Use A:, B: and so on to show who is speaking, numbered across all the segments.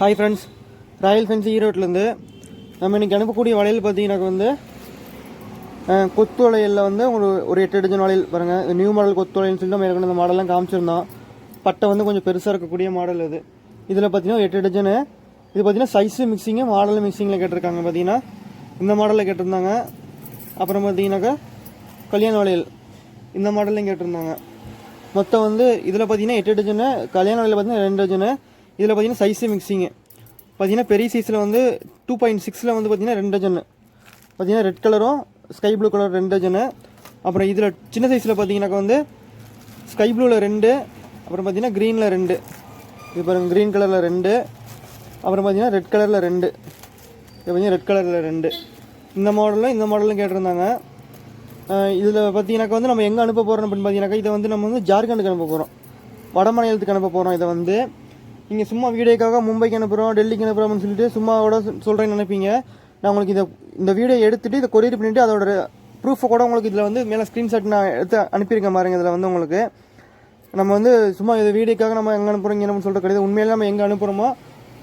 A: Hi friends Royal Fence ஈரோட்லேருந்து நம்ம இன்றைக்கி அனுப்பக்கூடிய வளையல் பார்த்தீங்கன்னாக்க வந்து கொத்து வளையலில் வந்து ஒரு ஒரு எட்டு டஜன் வளையல் பாருங்கள் நியூ மாடல் கொத்து வளையல்னு சொல்லி நம்ம ஏற்கனவே இந்த மாடல்லாம் காமிச்சிருந்தோம். பட்டை வந்து கொஞ்சம் பெருசாக இருக்கக்கூடிய மாடல் இது இதில் பார்த்தீங்கன்னா எட்டு டஜனு இது பார்த்தீங்கன்னா சைஸு மிக்சிங்கு மாடல் மிக்சிங்கில் கேட்டிருக்காங்க பார்த்தீங்கன்னா. இந்த மாடலில் கேட்டிருந்தாங்க. அப்புறம் பார்த்தீங்கன்னாக்கா கல்யாண வளையல் இந்த மாடல்லையும் கேட்டிருந்தாங்க. மொத்தம் வந்து இதில் பார்த்தீங்கன்னா எட்டு டஜனு கல்யாண வளையல் பார்த்தீங்கன்னா ரெண்டு டஜனு இதில் பார்த்தீங்கன்னா சைஸு மிக்சிங்கு பார்த்தீங்கன்னா பெரிய சைஸில் வந்து டூ பாயிண்ட் சிக்ஸில் வந்து பார்த்தீங்கன்னா ரெண்டு டஜனு பார்த்தீங்கன்னா ரெட் கலரும் ஸ்கை ப்ளூ கலர் ரெண்டு டஜனு அப்புறம் இதில் சின்ன சைஸில் பார்த்தீங்கன்னாக்கா வந்து ஸ்கை ப்ளூவில் ரெண்டு அப்புறம் பார்த்தீங்கன்னா க்ரீனில் ரெண்டு. இது பாருங்கள் க்ரீன் கலரில் ரெண்டு அப்புறம் பார்த்தீங்கன்னா ரெட் கலரில் ரெண்டு. இது பார்த்தீங்கன்னா ரெட் கலரில் ரெண்டு. இந்த மாடலும் இந்த மாடலும் கேட்டிருந்தாங்க. இதில் பார்த்தீங்கன்னாக்கா வந்து நம்ம எங்கே அனுப்ப போகிறோம் அப்படின்னு பார்த்தீங்கன்னாக்கா இதை வந்து நம்ம வந்து ஜார்க்கண்டுக்கு அனுப்ப போகிறோம் வட மாநிலத்துக்கு அனுப்ப போகிறோம் இதை வந்து. நீங்கள் சும்மா வீடியோக்காக மும்பைக்கு அனுப்புகிறோம் டெல்லிக்கு அனுப்புகிறோம்னு சொல்லிட்டு சும்மாவோட சொல்கிறேன்னு நினைப்பீங்க. நான் உங்களுக்கு இதை இந்த வீடியோ எடுத்துகிட்டு இதை கொரியர் பண்ணிவிட்டு அதோட ப்ரூஃபை கூட உங்களுக்கு இதில் வந்து மேலே ஸ்க்ரீன்ஷாட் நான் எடுத்து அனுப்பியிருக்கேன் பாருங்க இதில் வந்து உங்களுக்கு. நம்ம வந்து சும்மா இது வீடியோக்காக நம்ம எங்கே அனுப்புகிறோம் இங்கே சொல்கிற கிடையாது. உண்மையிலே நம்ம எங்கே அனுப்புகிறோமோ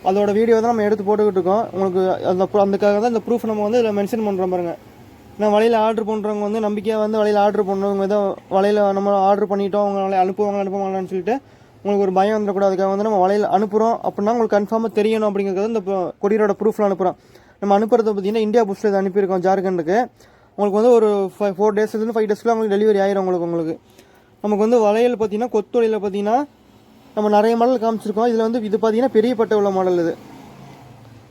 A: அதோட வீடியோ தான் நம்ம எடுத்து போட்டுக்கிட்டு இருக்கோம். உங்களுக்கு அந்த அதுக்காக தான் இந்த ப்ரூஃப் நம்ம வந்து இதில் மென்ஷன் பண்ணுறோம் பாருங்க. நான் வலையில் ஆர்டர் பண்ணுறவங்க வந்து நம்பிக்கையாக வந்து வலையில் ஆர்டர் பண்ணுறவங்க ஏதோ வலையில் நம்ம ஆர்டர் பண்ணிட்டோம் அவங்க அனுப்புவாங்க அனுப்புவாங்களான்னு சொல்லிட்டு உங்களுக்கு ஒரு பயம் வந்துடக்கூடாதுக்காக வந்து நம்ம வலையில் அனுப்புகிறோம் அப்படின்னா உங்களுக்கு கன்ஃபார்மாக தெரியணும் அப்படிங்கிறது இந்த கொரியரோட ப்ரூஃபில் அனுப்புகிறோம் நம்ம அனுப்புறது பார்த்தீங்கன்னா இந்தியா புஸ்ட்டில் இது அனுப்பியிருக்கோம் ஜார்க்கண்டுக்கு. உங்களுக்கு வந்து ஒரு ஃபைவ் ஃபோர் டேஸ்லேருந்து ஃபைவ் டேஸ்க்குள்ள உங்களுக்கு டெலிவரி ஆயிரும் உங்களுக்கு உங்களுக்கு. நமக்கு வந்து வளையல் பார்த்தீங்கன்னா கொத்து வலையில் பார்த்தீங்கன்னா நம்ம நிறைய மாடல் காமிச்சிருக்கோம். இதில் வந்து இது பார்த்தீங்கன்னா பெரிய பட்டை உள்ள மாடல் இது.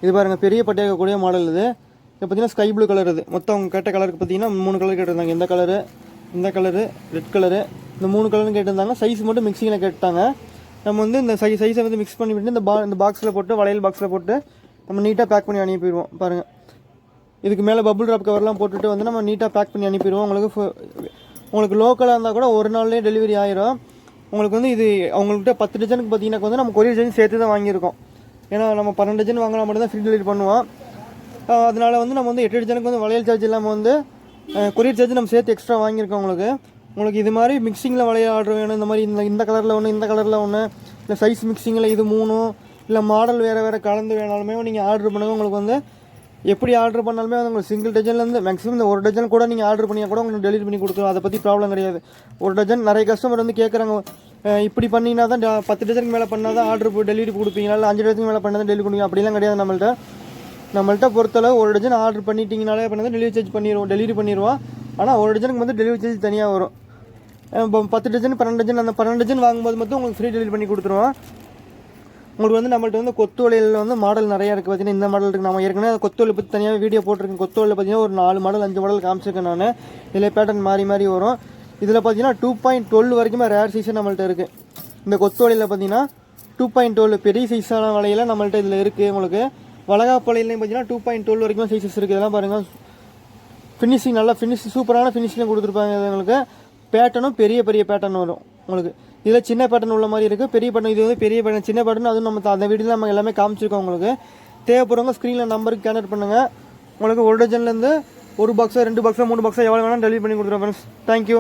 A: இது பாருங்கள் பெரிய பட்டை இருக்கக்கூடிய மாடல் இது. இது பார்த்தீங்கன்னா ஸ்கை ப்ளூ கலர் இது. மொத்தம் அவங்க கேட்ட கலருக்கு பார்த்தீங்கன்னா மூணு கலர் கேட்டிருந்தாங்க. இந்த கலரு இந்த கலரு ரெட் கலரு இந்த மூணு கலர்னு கேட்டிருந்தாங்க. சைஸ் மட்டும் மிக்சிங்கில் கேட்டாங்க. நம்ம வந்து இந்த சை சைஸை வந்து மிக்ஸ் பண்ணி விட்டு இந்த பா இந்த பாக்ஸில் போட்டு வளையல் பாக்ஸில் போட்டு நம்ம நீட்டாக பேக் பண்ணி அனுப்பிடுவோம் பாருங்கள் இதுக்கு மேலே பபுள் ட்ராப் கவர்லாம் போட்டுட்டு வந்து நம்ம நீட்டாக பேக் பண்ணி அனுப்பிடுவோம் உங்களுக்கு ஃபு- உங்களுக்கு லோக்கலாக இருந்தால் கூட ஒரு நாள்லேயே டெலிவரி ஆயிரும். உங்களுக்கு வந்து இது அவங்கள்ட்ட பத்து டஜனுக்கு பார்த்தீங்கன்னா வந்து நம்ம கொரியர் டஜன் சேர்த்து தான் வாங்கியிருக்கோம். ஏன்னா நம்ம பன்னெண்டு டஜன் வாங்கினா மட்டும் தான் ஃப்ரீ டெலிவரி பண்ணுவோம். அதனால் அதனால வந்து நம்ம வந்து எட்டு டஜனுக்கு வந்து வளையல் சார்ஜ் இல்லாமல் வந்து கொரியர் சார்ஜ் நம்ம சேர்த்து எக்ஸ்ட்ரா வாங்கியிருக்கோம் உங்களுக்கு. உங்களுக்கு இது மாதிரி மிக்சிங்கில் வளையல் ஆர்டர் வேணும் இந்த மாதிரி இந்த இந்த கலரில் ஒன்று இந்த கலரில் ஒன்று இல்லை சைஸ் மிக்சிங்கில் இது மூணும் இல்லை மாடல் வேறு வேறு கலந்து வேணாலுமே நீங்கள் ஆர்டர் பண்ணுங்கள் உங்களுக்கு வந்து எப்படி ஆர்டர் பண்ணாலுமே வந்து உங்களுக்கு சிங்கிள் டஜன்லேருந்து மேக்ஸிமம் இந்த ஒரு டஜன் கூட நீங்கள் ஆர்டர் பண்ணியா கூட உங்களுக்கு டெலிவரி பண்ணி கொடுத்துரும். அதை பற்றி ப்ராப்ளம் கிடையாது. ஒரு டஜன் நிறைய கஸ்டமர் வந்து கேட்குறாங்க இப்படி பண்ணினா தான் பத்து டஜனுக்கு மேலே பண்ணால் தான் ஆர்டர் டெலிவரி கொடுப்பீங்களா? இல்லை அஞ்சு டஜனுக்கு மேலே பண்ணால் தான் டெலிவரி கொடுப்பீங்க அப்படிலாம் கிடையாது நம்மள்ட்ட. நம்மள்ட்ட பொறுத்தளவு ஒரு டஜன் ஆர்டர் பண்ணிட்டீங்கனாலே பண்ணால் டெலிவரி சார்ஜ் பண்ணிடுவோம் டெலிவரி பண்ணிடுவோம் ஆனால் ஒரு டஜனுக்கு வந்து டெலிவரி சார்ஜ் தனியாக வரும். இப்போ பத்து டஜன் பன்னெண்டு டஜன் அந்த பன்னெண்டு டஜன் வாங்கும்போது மட்டும் உங்களுக்கு ஃப்ரீ டெலிவரி பண்ணி கொடுத்துருவோம். உங்களுக்கு வந்து நம்மள்ட்ட வந்து கொத்து வலையில் வந்து மாடல் நிறையா இருக்குது பார்த்தீங்கன்னா இந்த மாடல் இருக்குது நம்ம ஏற்கனவே கொத்து வலை பற்றி தனியாக வீடியோ போட்டிருக்கேன் கொத்து பார்த்தீங்கன்னா ஒரு நாலு மாடல் அஞ்சு மாடல் காமிச்சிருக்கேன் நான். இதில் பேட்டர்ன் மாறி மாறி வரும். இதில் பார்த்தீங்கன்னா டூ பாயிண்ட் டுவெல் வரைக்குமே ரேர் சீசன் நம்மள்ட்ட இருக்குது இந்த கொத்து வலையில் பார்த்தீங்கன்னா டூ பாயிண்ட் டுவெல் பெரிய சைஸான வலையில் நம்மள்ட்ட இதில் இருக்குது உங்களுக்கு. வளகாப்பு பார்த்தீங்கன்னா டூ பாயிண்ட் டுவெல் வரைக்கும் சைஸஸ் இருக்குது இதெல்லாம் பாருங்கள் ஃபினிஷிங் நல்லா ஃபினிஷ் சூப்பரான ஃபினிஷிங் கொடுத்துருப்பாங்க இது உங்களுக்கு. பேட்டனும் பெரிய பெரிய பேட்டர்ன் வரும். உங்களுக்கு இதில் சின்ன பேட்டர்ன் உள்ள மாதிரி இருக்குது பெரிய பேட்டர்ன் இது வந்து பெரிய பேட்டர்ன் சின்ன பேட்டர்ன் அதுவும் நம்ம அந்த வீடியோவில் நம்ம எல்லாமே காமிச்சிருக்கோம் உங்களுக்கு. தேவைப்படுறவங்க ஸ்க்ரீனில் நம்பருக்கு கேனட் பண்ணுங்கள் உங்களுக்கு ஒரு டஜன்லேருந்து ஒரு பாக்ஸோ ரெண்டு பாக்ஸோ மூணு பாக்ஸோ எவ்வளோ வேணாலும் டெலிவரி பண்ணி கொடுத்துருவோம் ஃப்ரெண்ட்ஸ் தேங்க்யூ